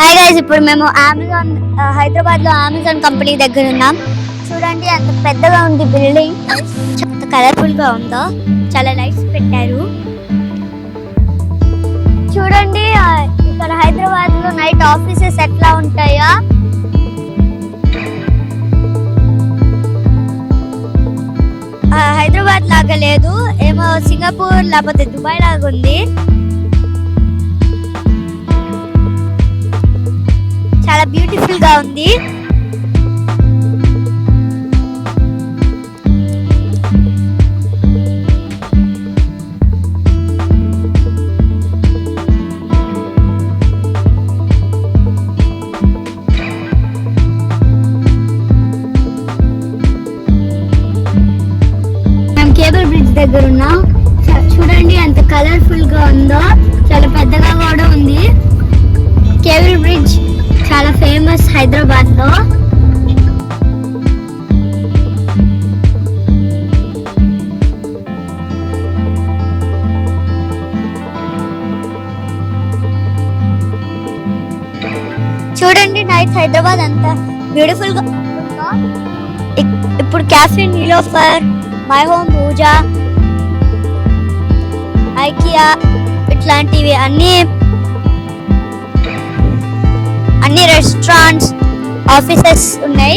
Hi guys ఇప్పుడు మేము Amazon హైదరాబాద్లో అమెజాన్ కంపెనీ దగ్గర ఉన్నాం. చూడండి అంత పెద్దగా ఉంది బిల్డింగ్ ఎంత కలర్ఫుల్గా ఉందో. చాలా లైట్స్ పెట్టారు. చూడండి ఇక్కడ హైదరాబాద్లో నైట్ ఆఫీసెస్ ఎట్లా ఉంటాయో. హైదరాబాద్ లాగా లేదు. ఏమో సింగపూర్ లేకపోతే దుబాయ్ లాగా ఉంది. బ్యూటిఫుల్గా ఉంది. మేము కేబుల్ బ్రిడ్జ్ దగ్గర ఉన్నాం. చూడండి ఎంత కలర్ఫుల్గా ఉందో. చాలా పెద్దగా కూడా ఉంది. హైదరాబాద్లో చూడండి నైట్ హైదరాబాద్ అంతా బ్యూటిఫుల్గా ఇప్పుడు cafe Niloufer My Home Pooja IKEA ఇట్లాంటివి అన్ని అన్ని రెస్టారెంట్స్ ఆఫీసెస్ ఉన్నాయి.